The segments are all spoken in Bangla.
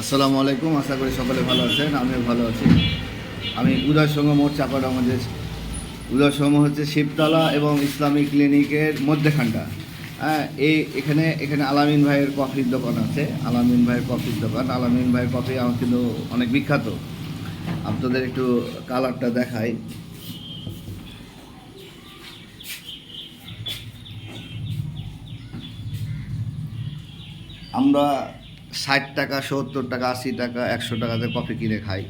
আসসালামু আলাইকুম, আশা করি সকলে ভালো আছেন, আমিও ভালো আছি। আমি উদয় সংঘ মোট চাপার আমাদের উদয় সংঘ হচ্ছে শিবতলা এবং ইসলামিক ক্লিনিকের মধ্যেখানটা। হ্যাঁ এই এখানে এখানে আলামিন ভাইয়ের কফির দোকান আছে। আলামিন ভাইয়ের কফির দোকান। আলামিন ভাইয়ের কফি আমার কিন্তু অনেক বিখ্যাত। আপনাদের একটু কালারটা দেখাই। আমরা ষাট টাকা, সত্তর টাকা, আশি টাকা, একশো টাকাতে কফি কিনে খাই।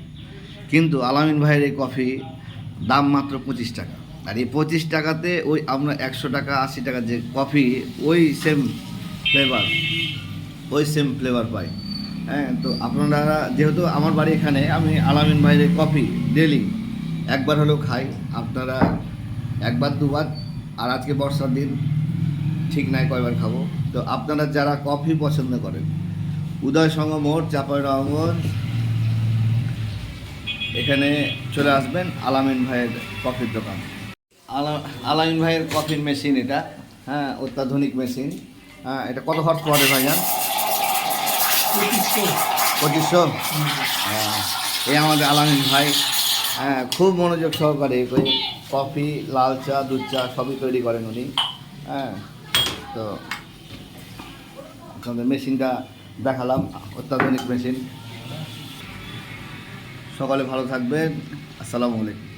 কিন্তু আলামিন ভাইয়ের এই কফি দাম মাত্র পঁচিশ টাকা। আর এই পঁচিশ টাকাতে ওই আমরা একশো টাকা, আশি টাকা যে কফি, ওই সেম ফ্লেভার ওই সেম ফ্লেভার পাই। হ্যাঁ তো আপনারা যেহেতু আমার বাড়ি এখানে, আমি আলামিন ভাইয়ের কফি ডেলি একবার হলেও খাই। আপনারা একবার, দুবার, আর আজকে বর্ষার দিন ঠিক নাই, কয়বার খাব। তো আপনারা যারা কফি পছন্দ করেন উদয় সংঘ মোড় চাপাই রহমগঞ্জ এখানে চলে আসবেন আলামিন ভাইয়ের কফির দোকান। আলা- আলামিন ভাইয়ের কফির মেশিন এটা। হ্যাঁ অত্যাধুনিক মেশিন। হ্যাঁ এটা কত হর্স পাওয়ারে ভাইজান পঁচিশশো। হ্যাঁ, এই আমাদের আলামিন ভাই। হ্যাঁ খুব মনোযোগ সহকারে ওই কফি লাল চা দুধ চা সবই তৈরি করেন উনি। হ্যাঁ তো আপনাদের মেশিনটা দেখালাম অত্যাধুনিক মেশিন সকালে ভালো থাকবেন। আসসালামু আলাইকুম।